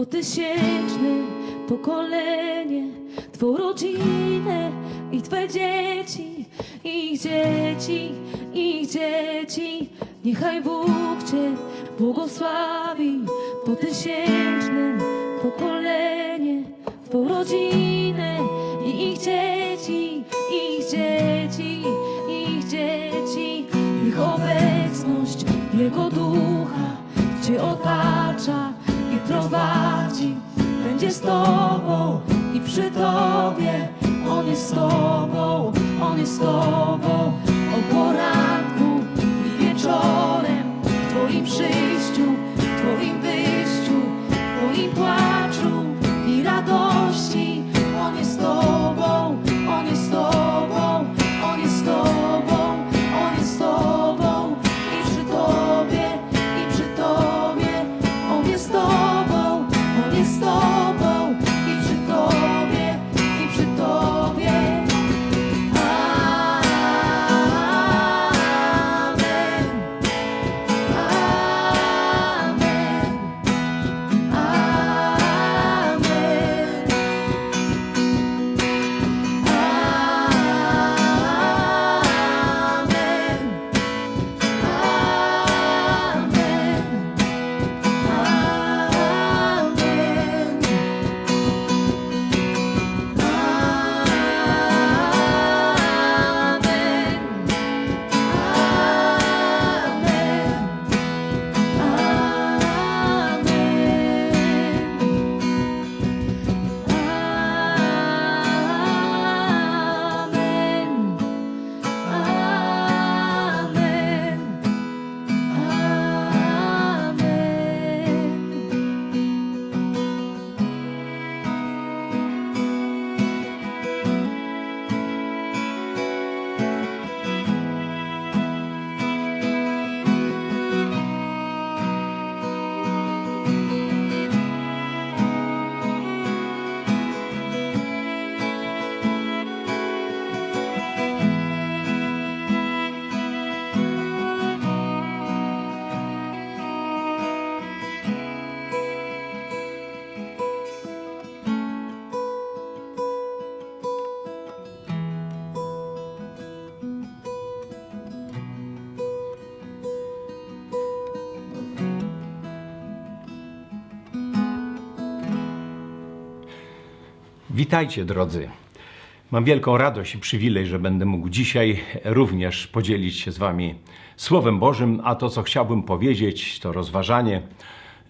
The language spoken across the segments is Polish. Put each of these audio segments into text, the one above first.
po tysięczne pokolenie, Twą rodzinę i Twe dzieci, ich dzieci, ich dzieci. Niechaj Bóg Cię błogosławi po tysięczne pokolenie, Twą rodzinę. jest Tobą i przy Tobie. On jest z Tobą, On jest z Tobą. O poranku i wieczorem w Twoim przyjściu Witajcie drodzy. Mam wielką radość i przywilej, że będę mógł dzisiaj również podzielić się z Wami Słowem Bożym, a to, co chciałbym powiedzieć, to rozważanie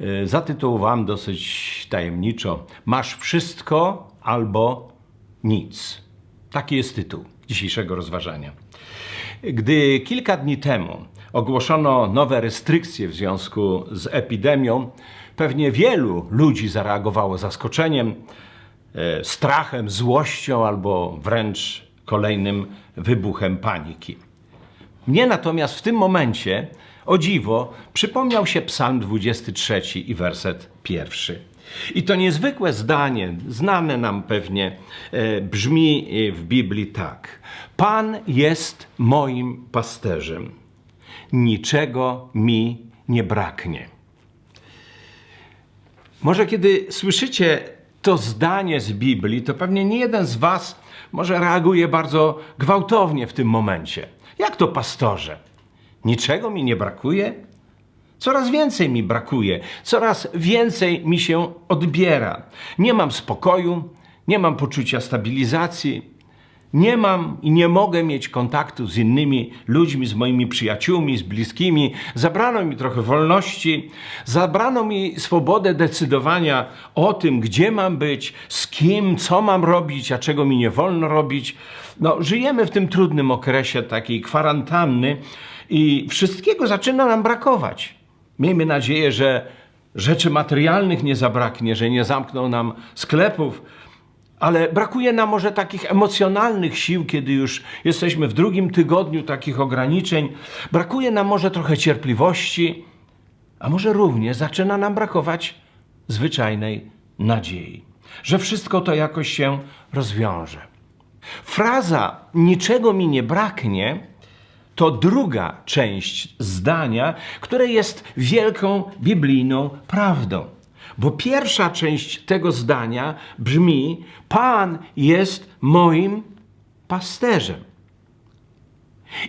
y, zatytułowałem dosyć tajemniczo: Masz wszystko albo nic. Taki jest tytuł dzisiejszego rozważania. Gdy kilka dni temu ogłoszono nowe restrykcje w związku z epidemią, pewnie wielu ludzi zareagowało zaskoczeniem, strachem, złością albo wręcz kolejnym wybuchem paniki. Mnie natomiast w tym momencie, o dziwo, przypomniał się Psalm 23 i werset pierwszy. I to niezwykłe zdanie, znane nam pewnie, e, brzmi e, w Biblii tak: Pan jest moim pasterzem, niczego mi nie braknie. Może kiedy słyszycie to zdanie z Biblii, to pewnie nie jeden z Was może reaguje bardzo gwałtownie w tym momencie. Jak to, pastorze? Niczego mi nie brakuje? Coraz więcej mi brakuje, coraz więcej mi się odbiera. Nie mam spokoju, nie mam poczucia stabilizacji, nie mam i nie mogę mieć kontaktu z innymi ludźmi, z moimi przyjaciółmi, z bliskimi. Zabrano mi trochę wolności, zabrano mi swobodę decydowania o tym, gdzie mam być, z kim, co mam robić, a czego mi nie wolno robić. No, żyjemy w tym trudnym okresie takiej kwarantanny i wszystkiego zaczyna nam brakować. Miejmy nadzieję, że rzeczy materialnych nie zabraknie, że nie zamkną nam sklepów, ale brakuje nam może takich emocjonalnych sił, kiedy już jesteśmy w drugim tygodniu takich ograniczeń. Brakuje nam może trochę cierpliwości, a może również zaczyna nam brakować zwyczajnej nadziei, że wszystko to jakoś się rozwiąże. Fraza niczego mi nie braknie to druga część zdania, które jest wielką biblijną prawdą. Bo pierwsza część tego zdania brzmi: Pan jest moim pasterzem.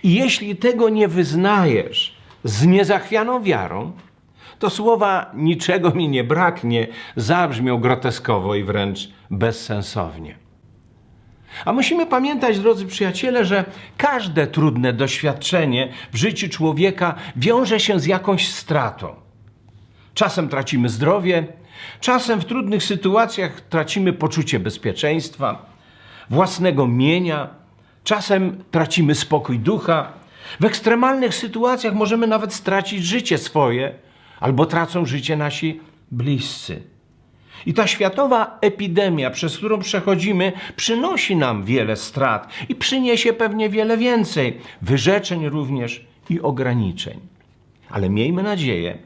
I jeśli tego nie wyznajesz z niezachwianą wiarą, to słowa niczego mi nie braknie zabrzmią groteskowo i wręcz bezsensownie. A musimy pamiętać, drodzy przyjaciele, że każde trudne doświadczenie w życiu człowieka wiąże się z jakąś stratą. Czasem tracimy zdrowie, czasem w trudnych sytuacjach tracimy poczucie bezpieczeństwa, własnego mienia, czasem tracimy spokój ducha. W ekstremalnych sytuacjach możemy nawet stracić życie swoje, albo tracą życie nasi bliscy. I ta światowa epidemia, przez którą przechodzimy, przynosi nam wiele strat i przyniesie pewnie wiele więcej wyrzeczeń również i ograniczeń. Ale miejmy nadzieję,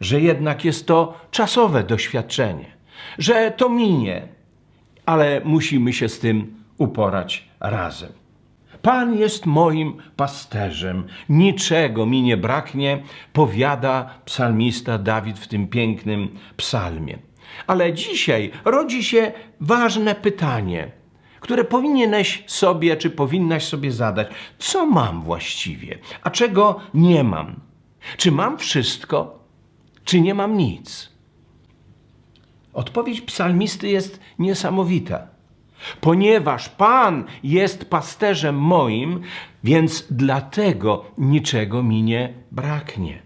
że jednak jest to czasowe doświadczenie, że to minie, ale musimy się z tym uporać razem. Pan jest moim pasterzem, niczego mi nie braknie, powiada psalmista Dawid w tym pięknym psalmie. Ale dzisiaj rodzi się ważne pytanie, które powinieneś sobie, czy powinnaś sobie zadać. Co mam właściwie, a czego nie mam? Czy mam wszystko, czy nie mam nic? Odpowiedź psalmisty jest niesamowita. Ponieważ Pan jest pasterzem moim, więc dlatego niczego mi nie braknie.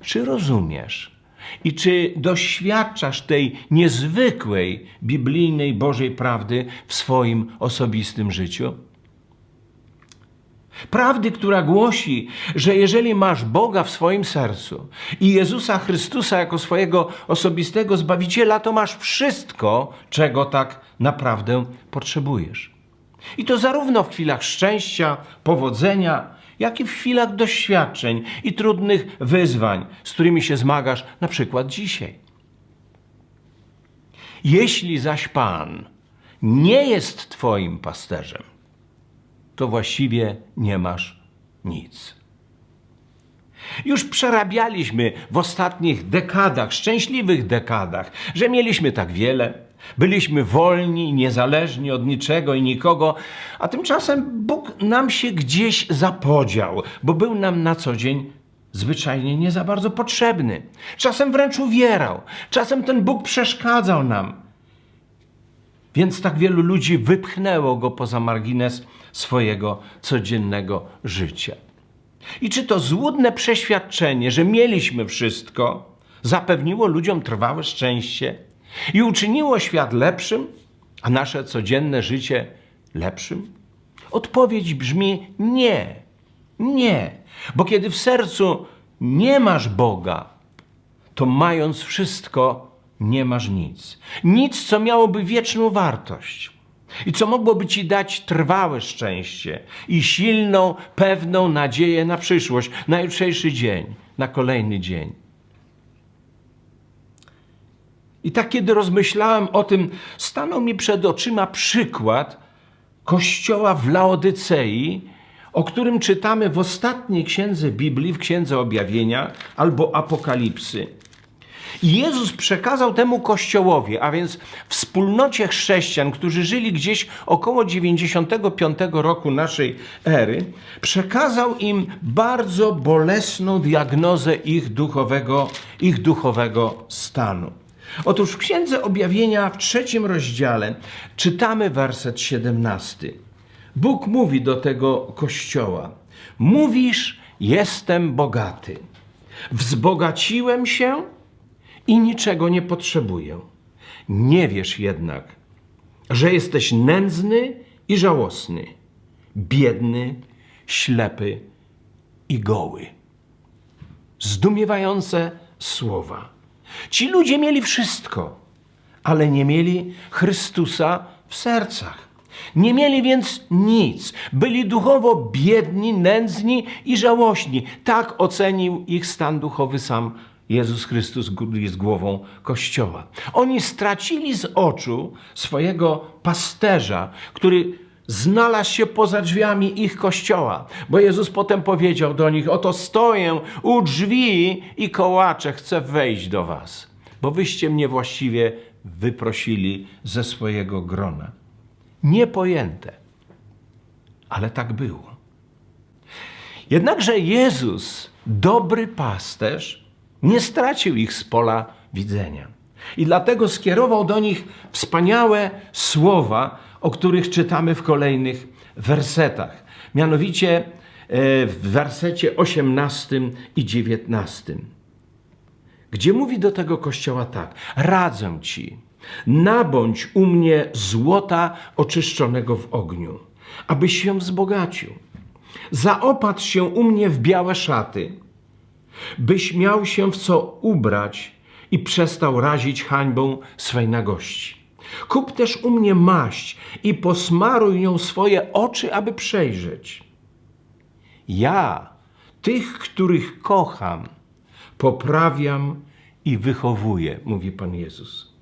Czy rozumiesz i czy doświadczasz tej niezwykłej biblijnej Bożej prawdy w swoim osobistym życiu? Prawdy, która głosi, że jeżeli masz Boga w swoim sercu i Jezusa Chrystusa jako swojego osobistego Zbawiciela, to masz wszystko, czego tak naprawdę potrzebujesz. I to zarówno w chwilach szczęścia, powodzenia, jak i w chwilach doświadczeń i trudnych wyzwań, z którymi się zmagasz, na przykład dzisiaj. Jeśli zaś Pan nie jest Twoim pasterzem, to właściwie nie masz nic. Już przerabialiśmy w ostatnich dekadach, szczęśliwych dekadach, że mieliśmy tak wiele, byliśmy wolni niezależni od niczego i nikogo, a tymczasem Bóg nam się gdzieś zapodział, bo był nam na co dzień zwyczajnie nie za bardzo potrzebny. Czasem wręcz uwierał, czasem ten Bóg przeszkadzał nam. Więc tak wielu ludzi wypchnęło go poza margines swojego codziennego życia. I czy to złudne przeświadczenie, że mieliśmy wszystko, zapewniło ludziom trwałe szczęście i uczyniło świat lepszym, a nasze codzienne życie lepszym? Odpowiedź brzmi nie. Nie. Bo kiedy w sercu nie masz Boga, to mając wszystko, nie masz nic. Nic, co miałoby wieczną wartość i co mogłoby ci dać trwałe szczęście i silną, pewną nadzieję na przyszłość, na jutrzejszy dzień, na kolejny dzień. I tak, kiedy rozmyślałem o tym, stanął mi przed oczyma przykład kościoła w Laodycei, o którym czytamy w ostatniej księdze Biblii, w księdze objawienia albo Apokalipsy. Jezus przekazał temu kościołowi, a więc wspólnocie chrześcijan, którzy żyli gdzieś około 95 roku naszej ery, przekazał im bardzo bolesną diagnozę ich duchowego, ich duchowego stanu. Otóż w Księdze Objawienia w trzecim rozdziale czytamy werset 17. Bóg mówi do tego kościoła: Mówisz, jestem bogaty. Wzbogaciłem się i niczego nie potrzebuję. Nie wiesz jednak, że jesteś nędzny i żałosny, biedny, ślepy i goły. Zdumiewające słowa. Ci ludzie mieli wszystko, ale nie mieli Chrystusa w sercach. Nie mieli więc nic. Byli duchowo biedni, nędzni i żałośni. Tak ocenił ich stan duchowy sam Jezus Chrystus jest głową Kościoła. Oni stracili z oczu swojego pasterza, który znalazł się poza drzwiami ich kościoła, bo Jezus potem powiedział do nich: Oto stoję u drzwi i kołaczę, chcę wejść do was, bo wyście mnie właściwie wyprosili ze swojego grona. Niepojęte, ale tak było. Jednakże Jezus, dobry pasterz, nie stracił ich z pola widzenia. I dlatego skierował do nich wspaniałe słowa, o których czytamy w kolejnych wersetach. Mianowicie e, w wersecie 18 i 19, gdzie mówi do tego kościoła tak: Radzę ci, nabądź u mnie złota oczyszczonego w ogniu, abyś się wzbogacił. Zaopatrz się u mnie w białe szaty byś miał się w co ubrać i przestał razić hańbą swej nagości. Kup też u mnie maść i posmaruj nią swoje oczy, aby przejrzeć. Ja, tych, których kocham, poprawiam i wychowuję, mówi Pan Jezus.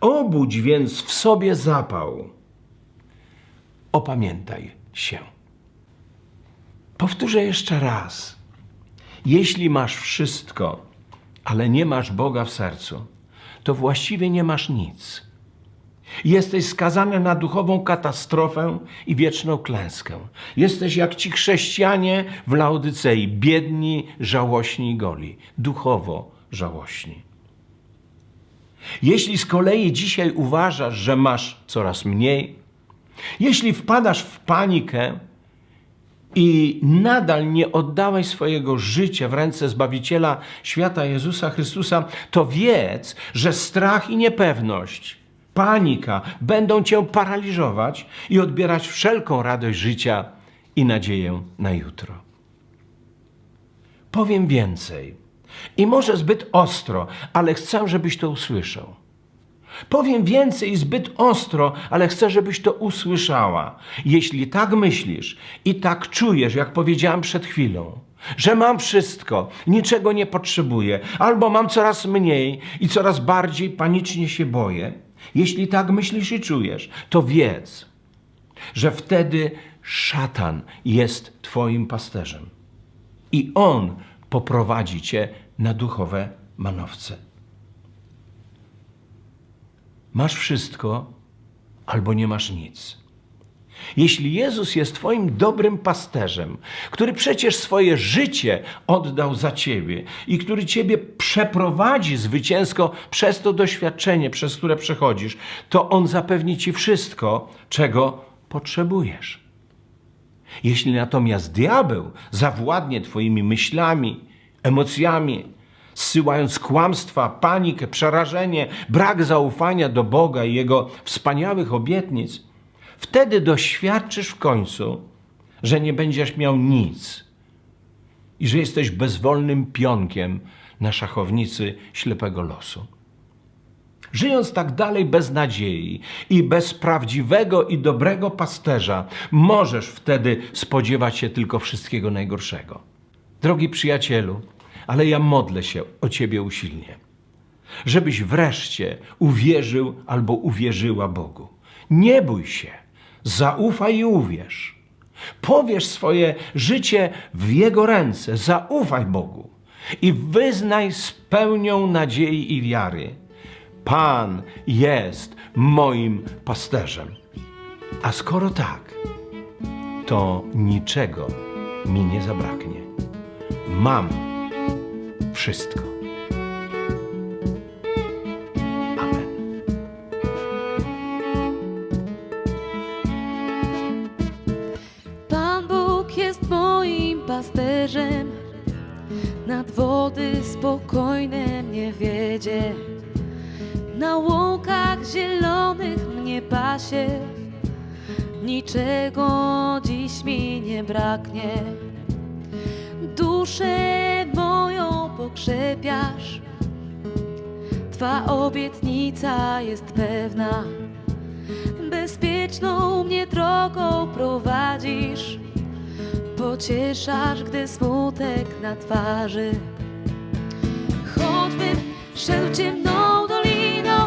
Obudź więc w sobie zapał. Opamiętaj się. Powtórzę jeszcze raz. Jeśli masz wszystko, ale nie masz Boga w sercu, to właściwie nie masz nic. Jesteś skazany na duchową katastrofę i wieczną klęskę. Jesteś jak ci chrześcijanie w Laodycei, biedni, żałośni i goli, duchowo żałośni. Jeśli z kolei dzisiaj uważasz, że masz coraz mniej, jeśli wpadasz w panikę, i nadal nie oddałeś swojego życia w ręce Zbawiciela świata Jezusa Chrystusa, to wiedz, że strach i niepewność, panika będą cię paraliżować i odbierać wszelką radość życia i nadzieję na jutro. Powiem więcej i może zbyt ostro, ale chcę, żebyś to usłyszał. Powiem więcej zbyt ostro, ale chcę, żebyś to usłyszała. Jeśli tak myślisz i tak czujesz, jak powiedziałam przed chwilą, że mam wszystko, niczego nie potrzebuję, albo mam coraz mniej i coraz bardziej panicznie się boję, jeśli tak myślisz i czujesz, to wiedz, że wtedy szatan jest Twoim pasterzem i on poprowadzi Cię na duchowe manowce. Masz wszystko, albo nie masz nic. Jeśli Jezus jest Twoim dobrym pasterzem, który przecież swoje życie oddał za Ciebie i który Ciebie przeprowadzi zwycięsko przez to doświadczenie, przez które przechodzisz, to On zapewni Ci wszystko, czego potrzebujesz. Jeśli natomiast diabeł zawładnie Twoimi myślami, emocjami, zsyłając kłamstwa, panikę, przerażenie, brak zaufania do Boga i Jego wspaniałych obietnic, wtedy doświadczysz w końcu, że nie będziesz miał nic i że jesteś bezwolnym pionkiem na szachownicy ślepego losu. Żyjąc tak dalej bez nadziei i bez prawdziwego i dobrego pasterza, możesz wtedy spodziewać się tylko wszystkiego najgorszego. Drogi przyjacielu, ale ja modlę się o Ciebie usilnie, żebyś wreszcie uwierzył albo uwierzyła Bogu. Nie bój się, zaufaj i uwierz. Powierz swoje życie w Jego ręce, zaufaj Bogu i wyznaj z pełnią nadziei i wiary. Pan jest moim pasterzem. A skoro tak, to niczego mi nie zabraknie. Mam wszystko. Amen. Pan Bóg jest moim pasterzem, nad wody spokojne mnie wiedzie. Na łąkach zielonych mnie pasie, niczego dziś mi nie braknie. Duszę moją pokrzepiasz, Twa obietnica jest pewna. Bezpieczną mnie drogą prowadzisz, pocieszasz, gdy smutek na twarzy. Choćbym szedł ciemną doliną,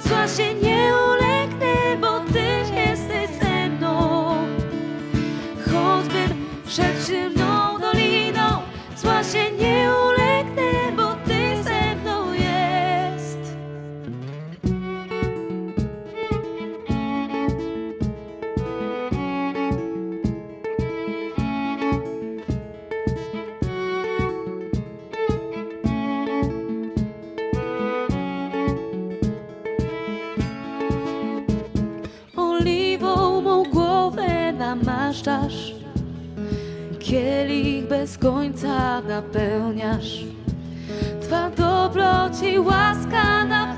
zła się nie ulegnę, napełniasz. Twa dobroć i łaska na